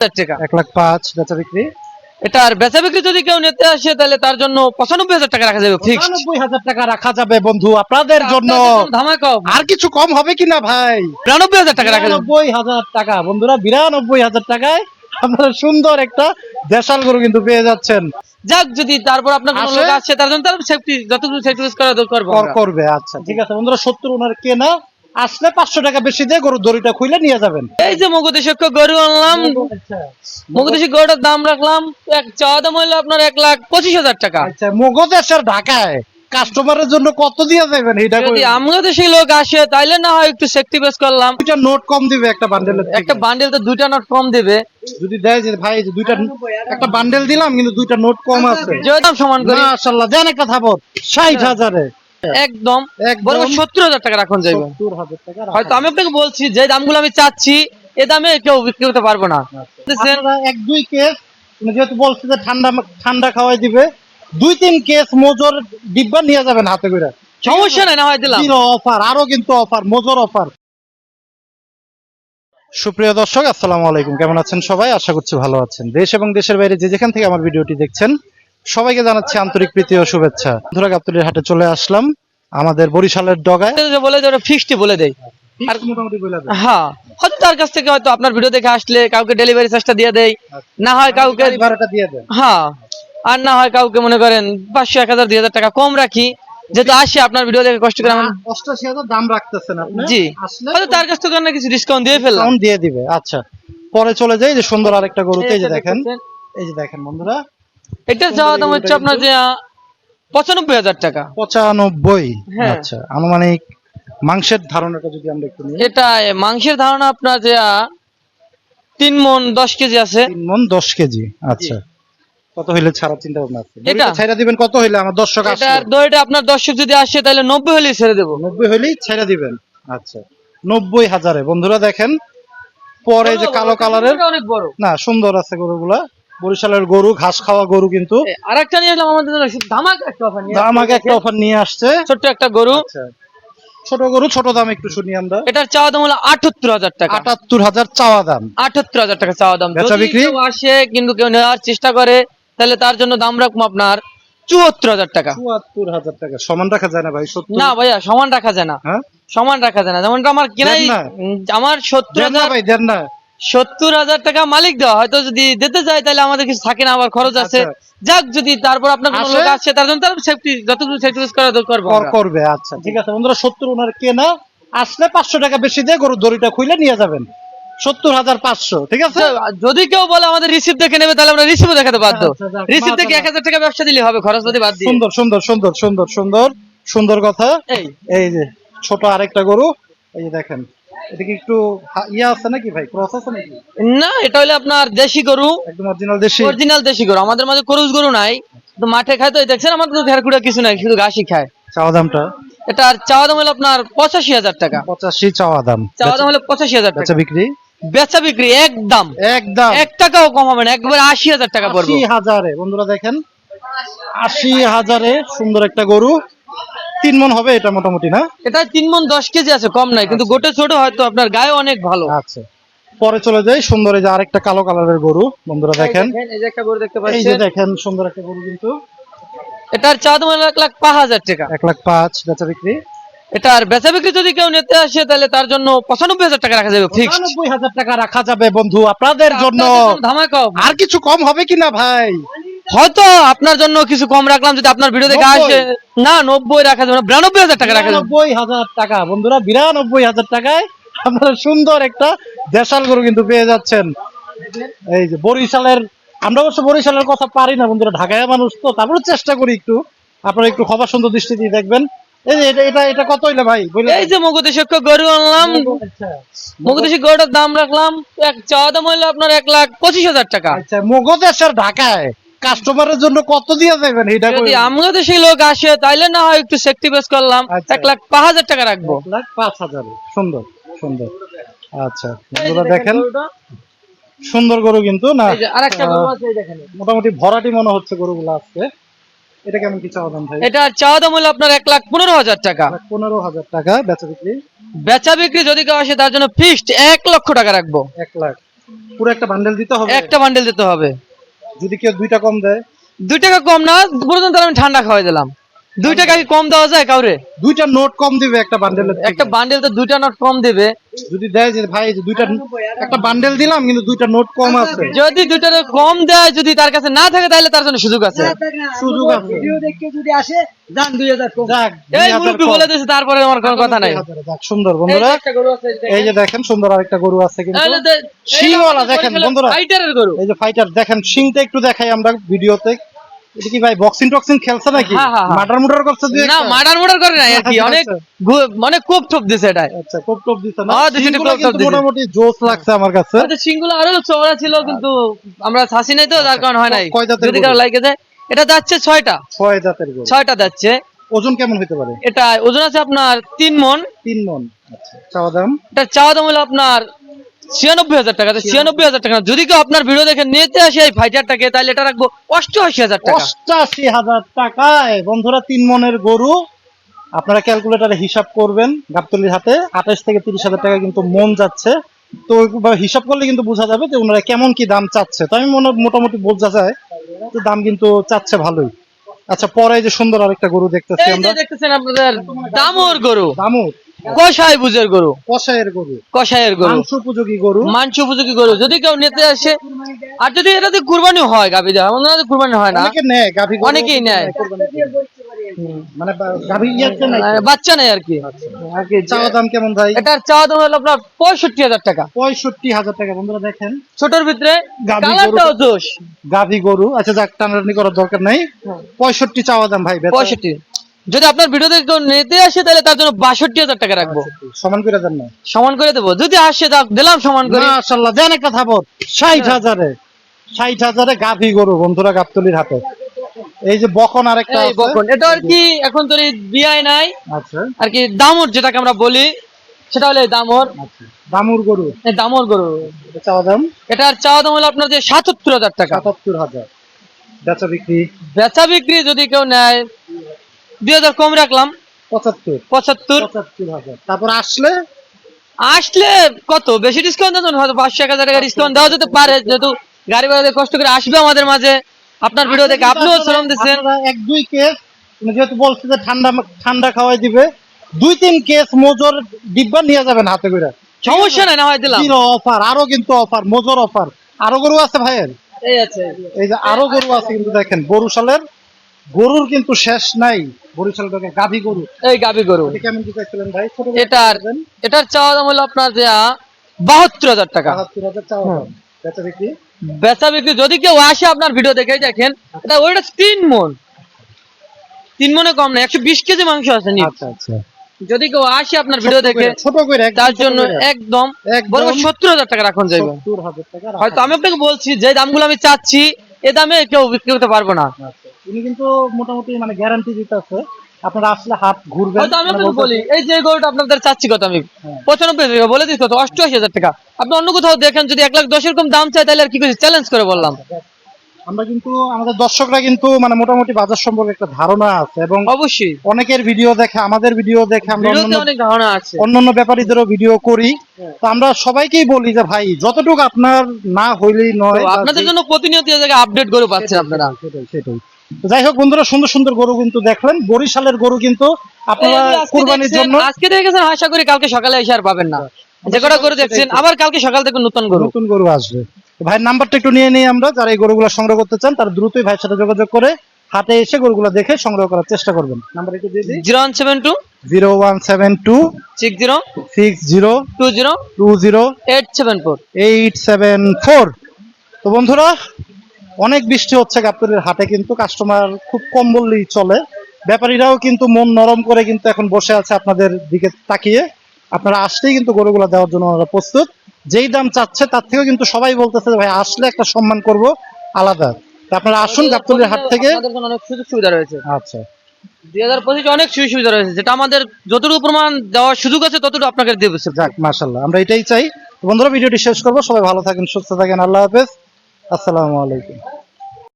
হাজার টাকা। এক লাখ পাঁচ বেচা বিক্রি। এটার বেচা বিক্রি যদি কেউ নিতে আসে তাহলে তার জন্য পঁচানব্বই হাজার টাকা রাখা যাবে ফিক্সড পঁচানব্বই হাজার টাকা রাখা যাবে বন্ধু। আপনাদের জন্য ধামাকা আর কিছু কম হবে কিনা ভাই? বিরানব্বই হাজার টাকা রাখা যাবে। বিরানব্বই হাজার টাকা। বন্ধুরা বিরানব্বই হাজার টাকায় আপনারা সুন্দর একটা দেশাল গরু কিন্তু পেয়ে যাচ্ছেন। যাক যদি তারপর আপনার কোনো লোক আসছে তার জন্য তার সেফটি যতটুকু সেফটি করা দরকার করব। করবে আচ্ছা ঠিক আছে বন্ধুরা সত্তর ওনার কেনা। আসলে পাঁচশো টাকা বেশি দিয়ে গরুর দড়িটা খুলে নিয়ে যাবেন। এই যে মগদেশক গরু আনলাম। মগদেশি গরুটার দাম রাখলাম। এক চাওয়া দাম হইল আপনার এক লাখ পঁচিশ হাজার টাকা। আচ্ছা মগদেশের ঢাকায় কাস্টমারের জন্য কত দিয়ে দেবেন এটা যদি আমগদেশি লোক আসে তাইলে না হয় একটু সেফটি বেস করলাম। দুইটা নোট কম দিবে একটা বান্ডেলের একটা বান্ডেল তো দুইটা নোট কম দেবে। যদি দেয় যে ভাই দুইটা একটা বান্ডেল দিলাম কিন্তু দুইটা নোট কম আছে। যে দাম সমান করি। মাশাআল্লাহ দেন একটা থাপর ষাট হাজারে। একদম। একদম। বরং সত্তর হাজার টাকা রাখুন যাইবে। হয়তো আমি আপনাকে বলছি যে দামগুলো আমি চাচ্ছি এ দামে কেউ বিক্রি করতে পারব না। এক দুই কেস যেহেতু বলছে যে ঠান্ডা ঠান্ডা খাওয়াই দিবে দুই তিন কেস মোজর ডিব্বা নিয়ে যাবেন হাতে করে। সমস্যা নাই না হয় দিলাম অফার আরও কিন্তু অফার মোজর অফার। সুপ্রিয় দর্শক আসসালামু আলাইকুম। কেমন আছেন সবাই? আশা করছি ভালো আছেন। দেশ এবং দেশের বাইরে যে যেখান থেকে আমার ভিডিওটি দেখছেন সবাইকে জানাচ্ছি আন্তরিক প্রীতি ও শুভেচ্ছা। ধরা গাবতলির হাটে চলে আসলাম। আমাদের বরিশালের ডগায়। বলে দেয় ফিক্সড বলে দেয়। আর মোটামুটি বলে দেন। হ্যাঁ হয়তো তার কাছ থেকে হয়তো আপনার ভিডিও দেখে আসলে কাউকে ডেলিভারি চার্জটা দিয়ে দেয়। না হয় কাউকে ভাড়াটা দিয়ে দেন হ্যাঁ আর না হয় কাউকে মনে করেন পাঁচশো এক হাজার দুই হাজার টাকা কম রাখি। যেহেতু আসি আপনার ভিডিও দেখে কষ্ট করে অষ্টাশি হাজার দাম রাখতেছেন আপনি। জি হয়তো তার কাছ থেকে কিছু ডিসকাউন্ট দিয়ে ফেললাম। দিয়ে দিবে আচ্ছা। পরে চলে যাই যে সুন্দর আরেকটা গরুতে এই যে দেখেন। এই যে দেখেন বন্ধুরা। এটার চাওয়া দাম হচ্ছে আপনার যে পঁচানব্বই হাজার টাকা। পঁচানব্বই? হ্যাঁ। আচ্ছা আনুমানিক মাংসের ধারণাটা যদি আমরা একটু নিই। এটা মাংসের ধারণা আপনার যে তিন মন দশ কেজি আছে। তিন মন দশ কেজি আচ্ছা। কত হইলে ছাড়া চিন্তা ভাবনা আছে? এটা? ছাইরা দিবেন কত হইলে? আমার দর্শক আসবে এটার দইটা আপনার দর্শক যদি আসে তাহলে নব্বই হলেই ছেড়ে দেবো। নব্বই হইলেই ছাইরা দিবেন। আচ্ছা নব্বই হাজারে। বন্ধুরা দেখেন পরে যে কালো কালারের অনেক বড়। না সুন্দর আছে গরুগুলা। বরিশালের গরু ঘাস খাওয়া গরু কিন্তু আর একটা নিয়ে আসলাম আমাদের জন্য ধামাকা একটা অফার নিয়ে আমাকে একটা অফার নিয়ে আসছে। ছোট্ট একটা গরু। আচ্ছা। ছোট গরু ছোট দাম একটু শুনি আমরা। এটার চাওয়া দাম হলো আটাত্তর হাজার টাকা। আটাত্তর হাজার চাওয়া দাম। আটাত্তর হাজার টাকা চাওয়া দাম। বেচা বিক্রি? আসে কিন্তু কেউ নেওয়ার চেষ্টা করে তাহলে তার জন্য দাম রাখব আপনার চুয়াত্তর হাজার টাকা। চুয়াত্তর হাজার টাকা। সমান রাখা যায় না ভাই না ভাইয়া সমান রাখা যায় না। হ্যাঁ? সমান রাখা যায় না। যেমনটা আমার কেনাই আমার সত্তর হাজার ভাই দেন না। সত্তর হাজার টাকা মালিক দেওয়া। হয়তো যদি দিতে যায় তাহলে আমাদের কিছু থাকে না আবার খরচ আছে। আচ্ছা। যাক যদি তারপর আপনার কোনো লোক আসছে তার জন্য তার সেফটি যতটুকু সেফটি করা দরকার করব করবে আচ্ছা ঠিক আছে বন্ধুরা সত্তর ওনার কেনা। আসলে পাঁচশো টাকা বেশি দিয়ে গরুর দড়িটা খুলে নিয়ে যাবেন। সত্তর হাজার পাঁচশো ঠিক আছে? যদি কেউ বলে আমাদের রিসিপ্ট দেখে নেবে তাহলে আমরা রিসিপ্ট দেখাতে বাধ্য। আচ্ছা, যাক, রিসিপ্ট দেখে এক হাজার টাকা ব্যবসা দিলে হবে খরচ যদি বাদ সুন্দর সুন্দর সুন্দর সুন্দর সুন্দর সুন্দর কথা। এই। এই যে ছোট আরেকটা গরু। এই যে দেখেন এদিকে একটু হা- ইয়ে আছে নাকি ভাই? ক্রস আছে নাকি? না এটা হলো আপনার দেশি গরু। একদম অরিজিনাল দেশি। অরিজিনাল দেশি গরু। আমাদের মাঝে গরু নাই। তো মাঠে খায় তো দেখছেন? আমাদের তো ঘেরকুড়া কিছু নাই শুধু ঘাসই খায়। চাওয়া দামটা? এটা আর চাওয়া দাম হলো আপনার পঁচাশি হাজার টাকা। পঁচাশি চাওয়া দাম। চাওয়া দাম হলো পঁচাশি হাজার টাকা। বিক্রি? বেচা বিক্রি একদম একদম এক টাকাও কম হবে না একবার আশি হাজার টাকা পড়বে। আশি হাজারে বন্ধুরা দেখেন। আশি হাজারে সুন্দর একটা গরু। তিন মন হবে এটা মোটামুটি না? এটা তিন মন দশ কেজি আছে কম নাই কিন্তু গোটে ছোট হয়তো আপনার গায়ে অনেক ভালো। আচ্ছা। পরে চলে যাই সুন্দর এই যে আরেকটা কালো কালারের গরু বন্ধুরা দেখেন। এই যে একটা গরু দেখতে এই যে দেখেন সুন্দর একটা গরু কিন্তু। এটার দাম হলো এক লাখ পাঁচ হাজার টাকা। এক লাখ পাঁচ বেচা বিক্রি। এটার বেচা বিক্রি যদি কেউ নিতে আসে তাহলে তার জন্য পঁচানব্বই হাজার টাকা রাখা যাবে পঁচানব্বই হাজার টাকা রাখা যাবে বন্ধু। আপনাদের জন্য ধামাকা। আর কিছু কম হবে কিনা ভাই? হয়তো আপনার জন্য কিছু কম রাখলাম যদি আপনার ভিডিও দেখে আসে। না নব্বই রাখা যাবে বিরানব্বই হাজার টাকা রাখা যাবে। বিরানব্বই হাজার টাকা। বন্ধুরা বিরানব্বই হাজার টাকায় আপনারা সুন্দর একটা দেশাল গরু কিন্তু পেয়ে যাচ্ছেন। এই যে বরিশালের আমরা অবশ্য বরিশালের কথা পারি না বন্ধুরা ঢাকায় মানুষ তো তারপরে চেষ্টা করি একটু। আপনারা একটু খবর সুন্দর দৃষ্টি দিয়ে দেখবেন। এই যে এটা এটা এটা কত হইলে ভাই? এই যে মগদেশক গরু আনলাম। মগদেশি গরুটার দাম রাখলাম এক চাওয়া দাম হইল আপনার এক লাখ পঁচিশ হাজার টাকা। আচ্ছা মগদেশের ঢাকায়। কাস্টমারের জন্য কত দিয়ে দেবেন এটা যদি আমগদেশি লোক আসে তাইলে না হয় একটু সেফটি বেস করলাম। আচ্ছা। এক লাখ পাঁচ হাজার টাকা রাখব। এক লাখ পাঁচ হাজার। সুন্দর সুন্দর। আচ্ছা বন্ধুরা দেখেন সুন্দর গরু কিন্তু না? আরেকটা গরু আছে এই দেখেন। মোটামুটি ভরাটি মনে হচ্ছে গরুগুলো আজকে। এটা কেমন কি চাওয়া দাম ভাই? এটা চাওয়া দাম হলো আপনার এক লাখ পনেরো হাজার টাকা। পনেরো হাজার টাকা বেচা বিক্রি। বেচা বিক্রি যদি কেউ আসে তার জন্য ফিক্সড এক লক্ষ টাকা রাখব। এক লাখ। পুরো একটা বান্ডেল দিতে হবে। একটা বান্ডেল দিতে হবে। যদি কেউ দুই টাকা কম দেয়? দুই টাকা কম না পর্যন্ত আমি ঠান্ডা খাওয়াই দিলাম। দুই টাকা কি কম দেওয়া যায় কাউরে? দুইটা নোট কম দিবে একটা বান্ডেলের একটা বান্ডেল তো দুইটা নোট কম দিবে। যদি দেয় যে ভাই দুইটা একটা বান্ডেল দিলাম কিন্তু দুইটা নোট কম আছে। যদি দুইটা কম দেয় যদি তার কাছে না থাকে তাহলে তার জন্য সুযোগ আছে। সুযোগ আছে। ভিডিও দেখে যদি আসে যান দুই হাজার কম। যাক এই মুরব্বী বলে দিয়েছে তারপরে আমার কোনো কথা নাই। যাক সুন্দর বন্ধুরা। এই যে দেখেন। সুন্দর আরেকটা গরু আছে কিন্তু। শিংওয়ালা দেখেন বন্ধুরা। ফাইটারের গরু। এই যে ফাইটার দেখেন শিংটা একটু দেখাই আমরা ভিডিওতে। এটা কি ভাই বক্সিং টক্সিং খেলছে নাকি? হ্যাঁ, হ্যাঁ, হ্যাঁ। মাটার মুটার করছে না মার্ডার মোডার করে নাই আর কি অনেক। মানে কোপ টোপ দিছে এটা আচ্ছা কোপ টোপ দিছে না? হ্যাঁ, দিছে, কোপ টোপ দিছে। মোটামুটি জোস লাগছে আমার কাছে। হয়তো সিংগুলো আরও চওড়া ছিল কিন্তু আমরা ছাসি নাই তো কারণে হয় নাই। আচ্ছা। কয় দাঁতের যদি কারও লাগে যায় এটা যাচ্ছে ছয়টা। ছয় জাতের ছয়টা যাচ্ছে। ওজন কেমন হতে পারে? এটা ওজন আছে আপনার তিন মন। তিন মন। আচ্ছা চাওয়া দাম? এটা চাওয়া দাম হলো আপনার ছিয়ানব্বই হাজার টাকা ছিয়ানব্বই। হাজার টাকা যদি কেউ আপনার ভিডিও দেখে নিতে আসে এই ফাইটারটাকে তাহলে এটা রাখব অষ্টআশি হাজার টাকা। অষ্টাশি হাজার টাকায়। বন্ধুরা তিন মনের গরু। আপনারা ক্যালকুলেটারে হিসাব করবেন গাবতলির হাতে। আঠাশ থেকে তিরিশ হাজার টাকা কিন্তু মন যাচ্ছে। তো হিসাব করলে কিন্তু বোঝা যাবে যে ওনারা কেমন কি দাম চাচ্ছে। তো আমি মনে মোটামুটি বোঝা যায় যে দাম কিন্তু চাচ্ছে ভালোই। আচ্ছা পরে যে সুন্দর আরেকটা গরু দেখতেছি আমরা। দেখতেছেন আপনাদের দামর গরু। দামও কষাই বুঝের গরু। কষায়ের গরু। কষাইয়ের গরু। মাংস উপযোগী গরু। মাংস উপযোগী গরু। যদি কেউ নিতে আসে আর যদি এটাতে কুরবানি হয় গাভি দেওয়া না কুরবানি হয় না। অনেকে নেয় গাভী অনেকেই নেয়। মানে গাভী মানে বাচ্চা নেই আর কি। আর কি চাওয়া দাম কেমন ভাই? এটার চাওয়া দাম হলো আপনার পঁয়ষট্টি হাজার টাকা। পঁয়ষট্টি হাজার টাকা বন্ধুরা দেখেন। ছোটর ভিতরে গাভী কালারটাও গরু- দোষ গাভী গরু। আচ্ছা যাক টানাটানি করার দরকার নাই। পঁয়ষট্টি চাওয়া দাম ভাই পঁয়ষট্টি। যদি আপনার ভিডিওতে কেউ নিতে আসে তাহলে তার জন্য বাষট্টি হাজার টাকা রাখব। সমান করে দেন না। সমান করে দেবো। যদি আসে তা দিলাম সমান করে। মাশাল্লাহ দেন একটা থাপত ষাট হাজারে ষাট হাজারে গাভী গরু বন্ধুরা গাবতলির হাতে। এই যে বকন আরেকটা এই আছে। বকন এটা আর কি এখন তোর বিয়াই নাই। আচ্ছা। আর কি দামর যেটাকে আমরা বলি সেটা হলো দামর। আচ্ছা দামুর গরু। এই দামর গরু। এটা চাওয়া দাম? এটার চাওয়া দাম হলো আপনার যে সাতাত্তর হাজার টাকা। সাতাত্তর হাজার। বেচা বিক্রি? বেচা বিক্রি যদি কেউ নেয় দুই হাজার কম রাখলাম। পঁচাত্তর। পঁচাত্তর। পঁচাত্তর হাজার। তারপর আসলে? আসলে কত? বেশি ডিসকাউন্ট দেবেন হয়তো পাঁচশো এক হাজার টাকা ডিসকাউন্ট দেওয়া যেতে পারে যেহেতু গাড়ি ভাড়া কষ্ট করে আসবে আমাদের মাঝে। আপনার ভিডিও দেখে আপনিও শ্রম দিচ্ছেন। এক দুই কেস মানে যেহেতু বলছে যে ঠান্ডা ঠান্ডা খাওয়াই দিবে দুই তিন কেস মোজর ডিব্বা নিয়ে যাবেন হাতে করে। সমস্যা নাই না হয় দিলাম অফার আরও কিন্তু অফার মোজর অফার আরও গরু আছে ভাইয়ের? এই আছে। এই যে আরও গরু আছে কিন্তু দেখেন বরিশালের গরুর কিন্তু শেষ নাই বরিশাল থেকে গাভী গরু এই গরু। কেমন কি চাইছিলেন ভাই? এটার এটার চাওয়া দাম হলো আপনার যে বাহাত্তর হাজার টাকা। বাহাত্তর হাজার চাওয়া দাম বেচা বিক্রি? বেচা বিক্রি যদি কেউ আসে আপনার ভিডিও দেখে দেখেন এটা ওইটা তিন মন। তিন মনে কম না একশো বিশ কেজি মাংস আছে নি আচ্ছা আচ্ছা। যদি কেউ আসে আপনার ভিডিও দেখে ছোট করে তার জন্য একদম একদম সত্তর হাজার টাকা রাখুন যাইবে। হয়তো আমি আপনাকে বলছি যে দামগুলো আমি চাচ্ছি এ দামে কেউ বিক্রি করতে পারব না। আচ্ছা। উনি কিন্তু মোটামুটি মানে গ্যারান্টি দিতেছে আপনারা আসলে হাত ঘুরবেন। হয়তো আমি মানে আপনাকে বলি এই যে গরুটা আপনাদের চাচ্ছি কত আমি? হ্যাঁ। পঁচানব্বই টাকা বলে দিচ্ছি কত অষ্টআশি হাজার টাকা। আপনি অন্য কোথাও দেখেন যদি এক লাখ দশ এরকম দাম চাই তাহলে আর কি করছি? চ্যালেঞ্জ করে বললাম। আমরা কিন্তু আমাদের দর্শকরা কিন্তু মানে মোটামুটি বাজার সম্পর্কে একটা ধারণা আছে এবং অবশ্যই। অনেকের ভিডিও দেখে আমাদের ভিডিও দেখে আমরা অন্যান্য অনেক ধারণা আছে। অন্যান্য ব্যাপারীদেরও ভিডিও করি। হ্যাঁ। তো আমরা সবাইকেই বলি যে ভাই যতটুকু আপনার না হইলেই নয় আপনাদের জন্য প্রতিনিয়ত জায়গায় আপডেট করে পাচ্ছেন আপনারা। সেটাই সেটাই। যাই হোক বন্ধুরা সুন্দর সুন্দর গরু কিন্তু দেখলেন। বরিশালের গরু কিন্তু আপনারা কুরবানির জন্য আজকে দেখেছেন আশা করি কালকে সকালে এসে আর পাবেন না। যে কটা করে দেখছেন আবার কালকে সকাল থেকে নতুন গরু। নতুন গরু আসবে। ভাইয়ের নাম্বারটা একটু নিয়ে নিই আমরা যারা এই গরুগুলো সংগ্রহ করতে চান তারা দ্রুতই ভাইয়ের সাথে যোগাযোগ করে হাতে এসে গরুগুলো দেখে সংগ্রহ করার চেষ্টা করবেন। নাম্বার একটু দিয়ে দিই। Zero one seven two zero one seven two six zero six zero two zero two zero eight seven four. Eight seven four. তো বন্ধুরা অনেক বৃষ্টি হচ্ছে গাবতলির হাটে কিন্তু কাস্টমার খুব কম বললেই চলে। ব্যাপারীরাও কিন্তু মন নরম করে কিন্তু এখন বসে আছে আপনাদের দিকে তাকিয়ে। আপনারা আসলেই কিন্তু গরুগুলো দেওয়ার জন্য ওনারা প্রস্তুত। যেই দাম চাচ্ছে তার থেকেও কিন্তু সবাই বলতেছে ভাই আসলে একটা সম্মান করব আলাদা। আপনারা আসুন গাবতলির হাট থেকে। অনেক সুযোগ সুবিধা রয়েছে। আচ্ছা। দুই হাজার পঁচিশে অনেক সুযোগ সুবিধা রয়েছে যেটা আমাদের যতটুকু প্রমাণ দেওয়ার সুযোগ আছে ততটুকু আপনাকে দেবে যাক মাশাল্লাহ আমরা এটাই চাই। বন্ধুরা ভিডিওটি শেষ করব। সবাই ভালো থাকেন সুস্থ থাকেন। আল্লাহ হাফেজ। আসসালামু আলাইকুম।